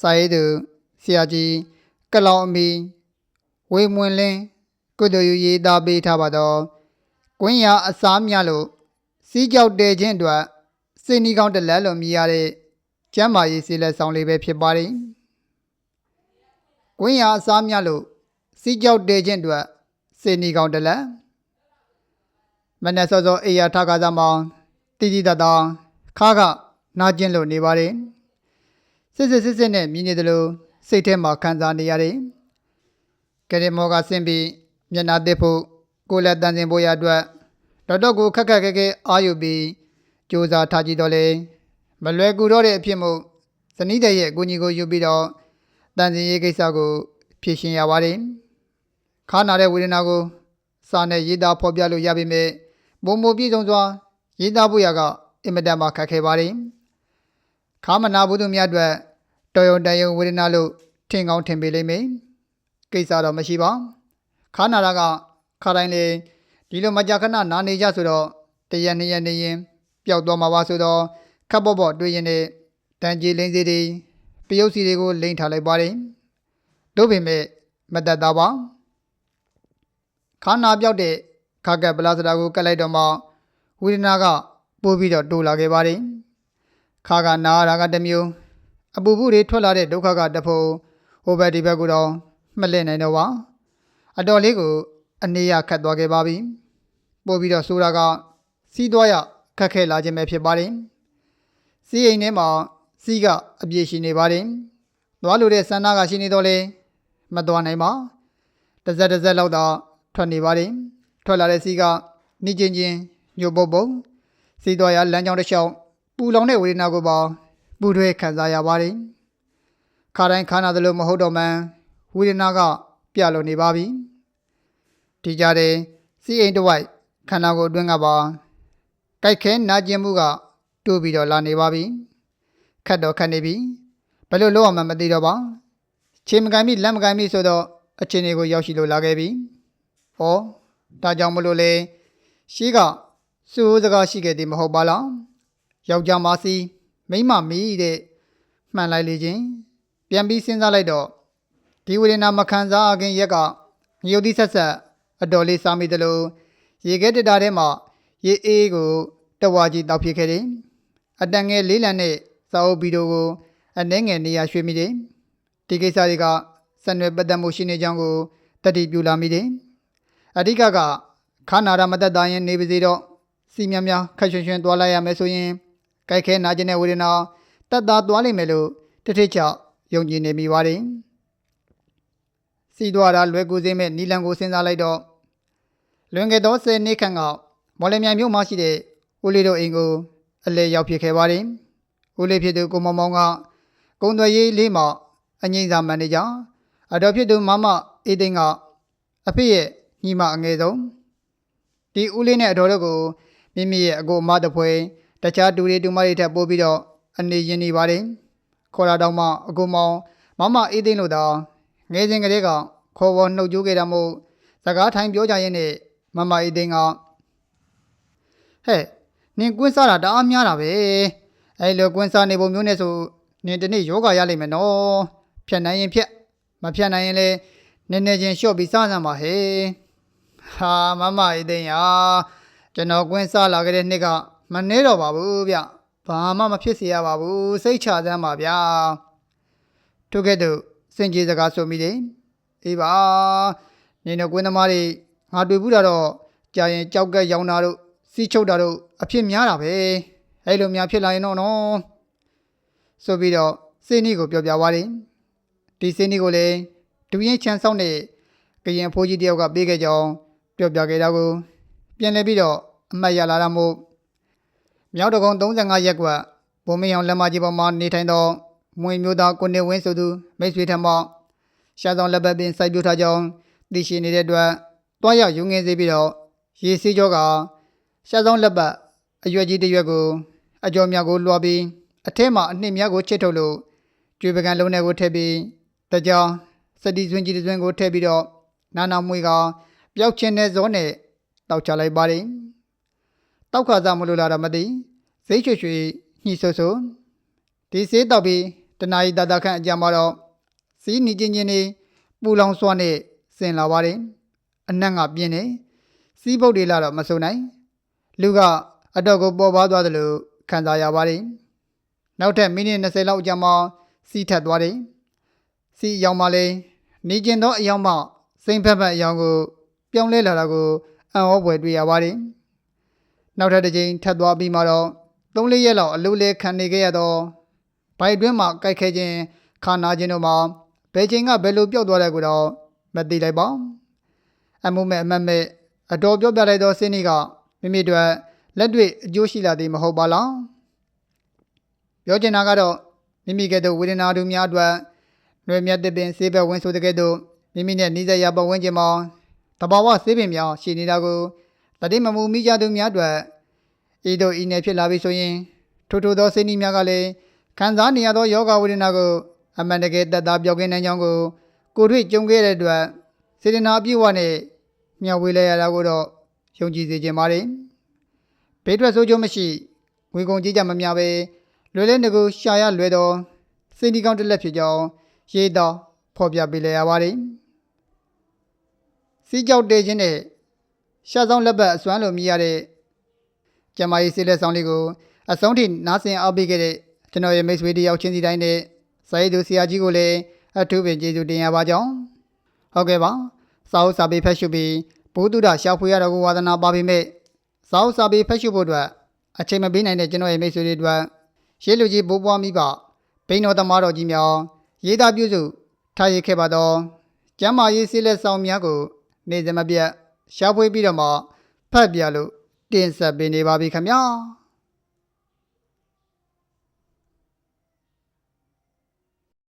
စာရေးသူဆရာကြီးကလောင်အမီဝေမွင်လင်းကုသိုလ်ယူရေးသားပေးထားပါတော့ကွင်းရအစားများလို့စီးကြောက်တဲခြင်းအတွက်စိတ်နီးကောင်းတစ်လက်လို့မြည်ရတဲ့ကျမ်းမာရေးစီလက်ဆောင်လေးပဲဖြစ်ပါတယ်ကွင်းရအစားများလို့စီးကြောက်တဲခြင်းအတွက်စိတ်နီးကောင်းတစ်လက်မနက်စောစောအေးရထခါစားမောင်တီတီတတခါခနာကျင်လို့နေပါတယ် စစ်စစ်စစ်စစ်နဲ့မြည်နေတယ်လို့စိတ်ထဲမှာခံစားနေရတယ်ကရေမောကဆင်းပြီးမျက်နာတစ်ဖို့ကိုယ်လက်တန်စင်ဖို့ရအတွက်တော်တော်ကိုခက်ခက်ခဲခဲအာယူပြီးစူးစမ်းထားကြည့်တော့လေမလွယ်ကူတော့တဲ့အဖြစ်မို့ဇနီးတဲ့ရဲ့အကူအညီကိုယူပြီးတော့တန်စင်ရေးကိစ္စကိုဖြေရှင်းရပါတယ်ခါနာတဲ့ဝေဒနာကိုစာနဲ့ရေးသားဖော်ပြလို့ရပေမဲ့ဘုံဘုံပြည့်စုံစွာရေးသားဖို့ရကအင်မတန်မှခက်ခဲပါတယ်ခါမနာဘူးသူများအတွက် တော်ရုံတန်ရုံဝေဒနာလို့ထင်ကောင်းထင်ပေလိမ့်မယ်ကိစ္စတော့မရှိပါခါနာတာကခါတိုင်းလေဒီလိုမကြာခဏနာနေကြဆိုတော့တရက်နှစ်ရက်နေရင်ပျောက်သွားမှာပါဆိုတော့ခပ်ပေါ့ပေါ့တွေ့ရင်လည်းတန်ကြီးလင်းစီတွေပယုတ်စီတွေကိုလိမ့်ထားလိုက်ပါတယ်တို့ပေမဲ့မတတ်တာပါခါနာပြောက်တဲ့ခါကက်ပလာစတာကိုကတ်လိုက်တော့မှဝေဒနာကပိုးပြီးတော့တိုးလာခဲ့ပါတယ်ခါကနာရတာကတစ်မျိုး အပူပူတွေထွက်လာတဲ့ဒုက္ခကတစ်ဖို့ဟိုဘက်ဒီဘက်ကတော့မလင့်နိုင်တော့ပါအတော်လေးကိုအနေရခတ်သွားခဲ့ပါပြီပို့ပြီးတော့ဆိုတာက စီးသွားရခက်ခဲလာခြင်းပဲဖြစ်ပါတယ်စီးအိမ်ထဲမှာစီးကအပြည့်ရှိနေပါတယ်သွားလို့တဲ့ဆန္ဒကရှိနေတော့လေမသွားနိုင်ပါတစ်စက်တစ်စက်လောက်တော့ထွက်နေပါတယ်ထွက်လာတဲ့စီးကနှိချင်းချင်းညို့ပုတ်ပုတ်စီးသွားရလမ်းကြောင်းတစ်လျှောက်ပူလောင်တဲ့ဝေဒနာကိုပါ ပူထွေးခံစားရပါတယ်ခါတိုင်းခါနာသလိုမဟုတ်တော့မှန်းဝေဒနာက ပြလို့နေပါပြီဒီကြတဲ့စီးအိမ်တစ်ဝိုက်ခန္ဓာကိုယ်အတွင်းကပါကြိုက်ခဲနာကျင်မှုကတိုးပြီးတော့လာနေပါပြီခတ်တော့ခတ်နေပြီဘယ်လိုလုပ်အောင်မှမသိတော့ပါခြေမကိုင်းမိလက်မကိုင်းမိဆိုတော့အခြေအနေကိုရောက်ရှိလို့လာခဲ့ပြီဟောဒါကြောင့်မလို့လေရှိကစူးစကားရှိခဲ့သည်မဟုတ်ပါလားယောက်ျားမစီ မိန်းမမီးတဲ့မှန်လိုက်လေချင်းပြန်ပြီးစဉ်းစားလိုက်တော့ဒီဝေဒနာမခံစားခင်ရက်ကငရုတ်သီးဆက်ဆက်အတော်လေးစားမိတယ်လို့ရေခဲတတာထဲမှာရေအေးကိုတဝါကြီးတောက်ဖြစ်ခဲ့တယ်အတန်ငယ်လေးလံနဲ့စာအုပ်ဗီဒီယိုကိုအနှဲငယ်နေရာရွှေ့မိတယ်ဒီကိစ္စတွေကဆက်နွယ်ပတ်သက်မှုရှိနေကြောင်းကိုတတိပြုလာမိတယ်အဓိကကခါနာရမသက်သားရင်နေပါစေတော့စီများများခက်ရွှင်ရွှင်သွားလိုက်ရမယ်ဆိုရင် ကြိုက်ခဲနာကျင်တဲ့ဝေဒနာတက်တာသွားလိမ့်မယ်လို့တထိချယုံကြည်နေမိပါတယ်စီသွားတာလွယ်ကူစေမဲ့နီလန်ကိုစဉ်းစားလိုက်တော့လွန်ခဲ့သော10နှစ်ခန့်ကမော်လမြိုင်မြို့မှာရှိတဲ့ဦးလေးတို့အိမ်ကိုအလဲရောက်ဖြစ်ခဲ့ပါတယ်ဦးလေးဖြစ်သူကိုမောင်မောင်ကကုံသွယ်ရေးလေးမှာအငိမ့်စာမန်နေဂျာအတော်ဖြစ်သူမမအေးသိန်းကအဖေရဲ့ညီမအငယ်ဆုံးဒီဦးလေးနဲ့အတော်တို့ကိုမိမိရဲ့အကိုအမတပွဲ တခြားတူတွေတူမတွေထပ်ပို့ပြီးတော့အနေရင်နေပါတယ်ခေါ်လာတော့မှအကိုမောင်မမအေးသိန်းလို့သာငယ်စဉ်ကလေးကခေါ်ဝေါ်နှုတ်ကြိုးခဲ့တာမို့စကားထိုင်ပြောကြရင်နဲ့မမအေးသိန်းကဟဲ့နင်ကွင်းစားတာတအားများတာပဲအဲ့လိုကွင်းစားနေပုံမျိုးနဲ့ဆိုနင်တနေ့ယောဂရလိမ့်မယ်နော်ဖြတ်နိုင်ရင်ဖြတ်မဖြတ်နိုင်ရင်လည်းနည်းနည်းချင်းလျှော့ပြီးစားစမ်းပါဟဲ့ဟာမမအေးသိန်းရာကျွန်တော်ကွင်းစားလာခဲ့တဲ့နှစ်က မနေတော့ပါဘူးဗျဘာမှမဖြစ်စေရပါဘူးစိတ်ချစမ်းပါဗျာထို့ကဲ့သို့စင်ကြီးစကားဆိုမိတယ်အေးပါနေတော့ကွင်းသမားတွေငါတွေ့ဘူးတာတော့ကြာရင်ကြောက်ကက်ရောင်းတာတို့စီးချုပ်တာတို့အဖြစ်များတာပဲအဲ့လိုများဖြစ်လာရင်တော့နော်ဆိုပြီးတော့စိနီကိုပြောပြသွားတယ်ဒီစိနီကိုလည်းဒူရင်ချန်ဆောင်တဲ့ကရင်ဖိုးကြီးတယောက်ကပေးခဲ့ကြောင်းပြောပြခဲ့တာကိုပြန်လဲပြီးတော့အမှတ်ရလာတာမို့ မြောက်တကုံ35ရက်ကွက်ဘုံမင်းအောင်လက်မကြီးပေါ်မှာနေထိုင်သောမွေမျိုးသားကိုနေဝင်းဆိုသူမိတ်ဆွေထံမှရှာဆောင်လက်ပတ်ပင်စိုက်ပြထားကြောင်းသိရှိနေတဲ့အတွက်တွားရောက်ယူငင်းစေပြီးတော့ရေစီးကြောကရှာဆောင်လက်ပတ်အရွက်ကြီးတစ်ရွက်ကိုအကျော်မြတ်ကိုလွှာပြီးအထက်မှာအနှစ်မြတ်ကိုချစ်ထုတ်လို့ကျွေပကံလုံးထဲကိုထည့်ပြီးတကြောင်စတိစွင်းကြီးတစ်စွင်းကိုထည့်ပြီးတော့နာနာမွေကပျောက်ချင်းတဲ့ဇောနဲ့တောက်ချလိုက်ပါတယ်။ တောက်ခါစားမလို့လာတော့မသိစိတ်ရွှေရွှေညှိဆိုဆိုဒီစေးတောက်ပြီးတနာရီတာတာခန့်အကြာမှာတော့စီးနီချင်းချင်းနေပူလောင်စွာနဲ့ဆင်လာပါတယ်အနက်ကပြင်းနေစီးပုတ်တွေလာတော့မစုံနိုင်လူကအတော့ကိုပေါ်ပါသွားတယ်လို့ခံစားရပါတယ်နောက်ထပ်မိနစ်20လောက်အကြာမှာစီးထက်သွားတယ်စီးအယောင်မှလည်းနေကျင်သောအယောင်မှစိမ့်ဖက်ဖက်အယောင်ကို ပြောင်းလဲလာတာကိုအံ့ဩဖွယ်တွေ့ရပါတယ် နောက်ထပ်တစ်ချိန်ထပ်သွားပြီးမှတော့သုံးလေးရက်လောက်အလိုလဲခံနေခဲ့ရတော့ဘိုက်တွင်းမှာကြိုက်ခဲခြင်းခါနာခြင်းတို့မှာဘယ်ချိန်ကဘယ်လိုပျောက်သွားတယ်ကိုတော့မသိလိုက်ပါအမှုမဲ့အမတ်မဲ့အတော်ပြောပြလိုက်သောစင်းနီကမိမိတို့လက်တွေ့အကျိုးရှိလာသည်မဟုတ်ပါလားပြောချင်တာကတော့မိမိကဲ့သို့ဝေဒနာတို့များအတွက်လွယ်မြတ်တဲ့ပင်ဆေးဘက်ဝင်ဆိုတဲ့ကဲ့သို့မိမိနဲ့နှိစက်ရပတ်ဝန်းကျင်မှာတဘာဝဆေးပင်များရှိနေတာကို တတိမမူမိကြသူများအတွက်ဤတို့ဤနယ်ဖြစ်လာပြီဆိုရင်ထို့ထို့သောစိတ်နှီးများကလည်းခံစားနေရသောယောဂဝေဒနာကိုအမှန်တကယ်တတ်တာပြောက်ကင်းနိုင်ကြောင်းကို ကိုယ်တွေ့ကြုံခဲ့တဲ့အတွက်စေတနာအပြည့်အဝနဲ့မျှဝေလိုက်ရတာကိုတော့ယုံကြည်စေခြင်းပါတယ်ဘေးထွက်ဆိုးကျိုးမရှိဝေကုံကြည့်ကြမများပဲလွယ်လဲတကူရှာရလွယ်တော့စိတ်ဒီကောင်းတစ်လက်ဖြစ်ကြောင်းရေးတော်ဖော်ပြပေးလိုက်ရပါတယ်စီးကြောက်တဲခြင်းနဲ့ ရှာဆောင်လက်ပတ်အစွမ်းလိုမြည်ရတဲ့ကျမကြီးစီလက်ဆောင်လေးကိုအဆုံးထိနားဆင်အားပေးခဲ့တဲ့ကျွန်တော်ရဲ့မိတ်ဆွေတယောက်ချင်းစီတိုင်းနဲ့စာရေးသူဆရာကြီးကိုလည်းအထူးပင်ကျေးဇူးတင်ရပါကြောင်းဟုတ်ကဲ့ပါစာအုပ်စာပေဖတ်ရှုပြီးဘုဒ္ဓတာရှာဖွေရတော်ကိုဝါသနာပါပေမဲ့စာအုပ်စာပေဖတ်ရှုဖို့အတွက်အချိန်မပေးနိုင်တဲ့ကျွန်တော်ရဲ့မိတ်ဆွေတွေအတွက်ရှေးလူကြီးဘိုးဘွားမိဘဘိန်းတော်သမားတော်ကြီးများရေးသားပြုစုထားရခဲ့ပါတော့ကျမ်းမာရေးဆေးလက်ဆောင်များကို နေ့စဉ်မပြတ် ရှာဖွေပြီးတော့မှဖတ်ပြလို့တင်ဆက်ပေးနေပါပြီခင်ဗျာ